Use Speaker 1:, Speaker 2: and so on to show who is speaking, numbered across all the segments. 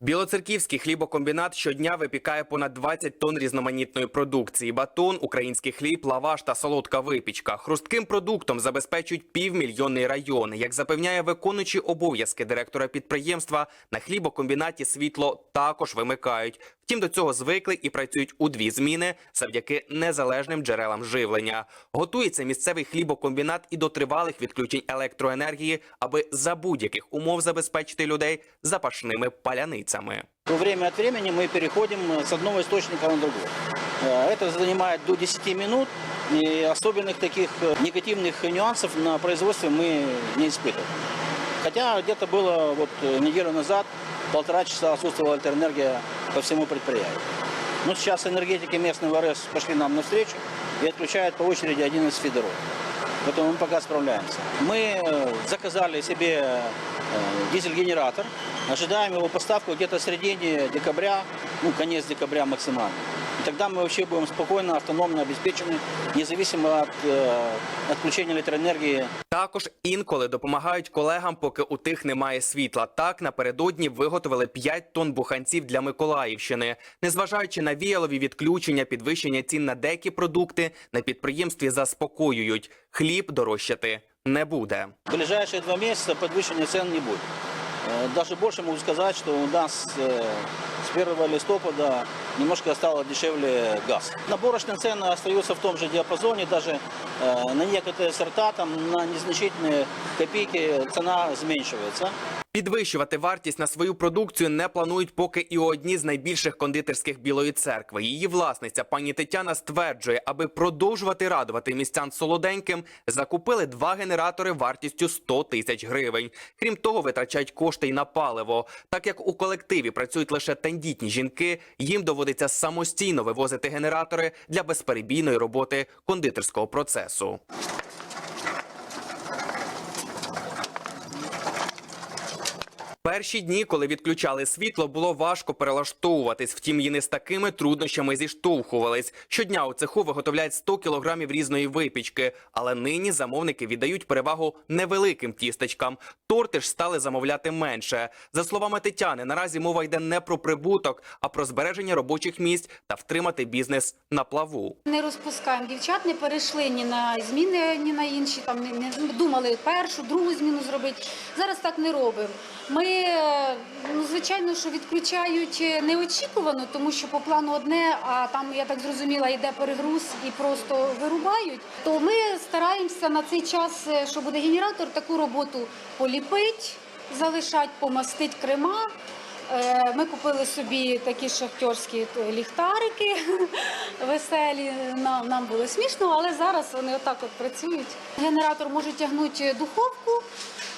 Speaker 1: Білоцерківський хлібокомбінат щодня випікає понад 20 тонн різноманітної продукції: батон, український хліб, лаваш та солодка випічка. Хрустким продуктом забезпечують півмільйонний район. Як запевняє виконуючий обов'язки директора підприємства, на хлібокомбінаті світло також вимикають. Втім, до цього звикли і працюють у дві зміни завдяки незалежним джерелам живлення. Готується місцевий хлібокомбінат і до тривалих відключень електроенергії, аби за будь-яких умов забезпечити людей запашними паляницями.
Speaker 2: То время от времени мы переходим э, с одного источника на другой. Э, Это занимает до 10 минут, и особенных таких э, негативных нюансов на производстве мы не испытываем. Хотя где-то было вот э, неделю назад полтора часа отсутствовала электроэнергия по всему предприятию. Но сейчас энергетики местного РЭС пошли нам навстречу и отключают по очереди один из фидеров. Поэтому мы пока справляемся. Мы э, заказали себе э, дизель-генератор. Ожидаем его поставку где-то в середине декабря, ну, конец декабря максимально. И тогда мы вообще будем спокойно, автономно обеспечены, независимо от э, отключения электроэнергии
Speaker 1: Також інколи допомагають колегам, поки у тих немає світла. Так напередодні виготовили 5 тонн буханців для Миколаївщини. Незважаючи на віялові відключення, підвищення цін на деякі продукти на підприємстві заспокоюють. Хліб дорожчати не буде.
Speaker 2: В ближайшие два месяца подвышения цен не будет. Э, Даже больше могу сказать, что у нас э, с 1 листопада немножко стало дешевле газ. Наборочные цены остаются в том же диапазоне, даже э, на некоторые сорта, там, на незначительные копейки цена зменшивается.
Speaker 1: Підвищувати вартість на свою продукцію не планують поки і у одній з найбільших кондитерських Білої церкви. Її власниця пані Тетяна стверджує, аби продовжувати радувати містян солоденьким, закупили два генератори вартістю 100 тисяч гривень. Крім того, витрачають кошти й на паливо. Так як у колективі працюють лише тендітні жінки, їм доводиться самостійно вивозити генератори для безперебійної роботи кондитерського процесу. Перші дні, коли відключали світло, було важко перелаштовуватись. Втім, і не з такими труднощами зіштовхувались. Щодня у цеху виготовляють 100 кілограмів різної випічки, але нині замовники віддають перевагу невеликим тістечкам. Торти ж стали замовляти менше. За словами Тетяни, наразі мова йде не про прибуток, а про збереження робочих місць та втримати бізнес на плаву.
Speaker 3: Не розпускаємо дівчат, не перейшли ні на зміни, ні на інші. Там не, думали першу, другу зміну зробити. Зараз так не робимо. Ми ну звичайно, що відключають неочікувано, тому що по плану одне, а там я так зрозуміла, йде перегруз і просто вирубають. То ми стараємося на цей час, е, що буде генератор, таку роботу поліпить, залишать, помастить крема. Е, Ми купили собі такі шахтерські ліхтарики веселі. Нам, нам було смішно, але зараз вони отак от працюють. Генератор може тягнути духовку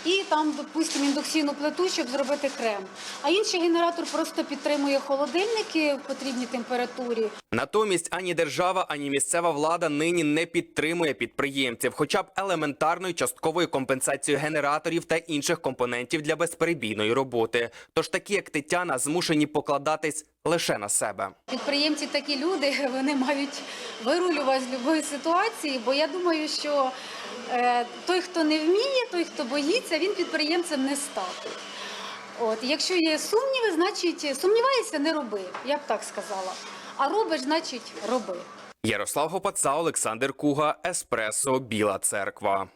Speaker 3: і там, допустимо, індукційну плиту, щоб зробити крем. А інший генератор просто підтримує холодильники в потрібній температурі.
Speaker 1: Натомість ані держава, ані місцева влада нині не підтримує підприємців, хоча б елементарною частковою компенсацією генераторів та інших компонентів для безперебійної роботи. Тож такі, як Тетяна, змушені покладатись лише на себе.
Speaker 3: Підприємці такі люди, вони мають вирулювати з будь-якої ситуації, бо я думаю, що е, той, хто не вміє, той, хто боїться, він підприємцем не стати. От, якщо є сумніви, значить сумніваєшся, не роби, я б так сказала. А робиш, значить, роби.
Speaker 1: Ярослав Гопаца, Олександр Куга, Еспресо, Біла Церква.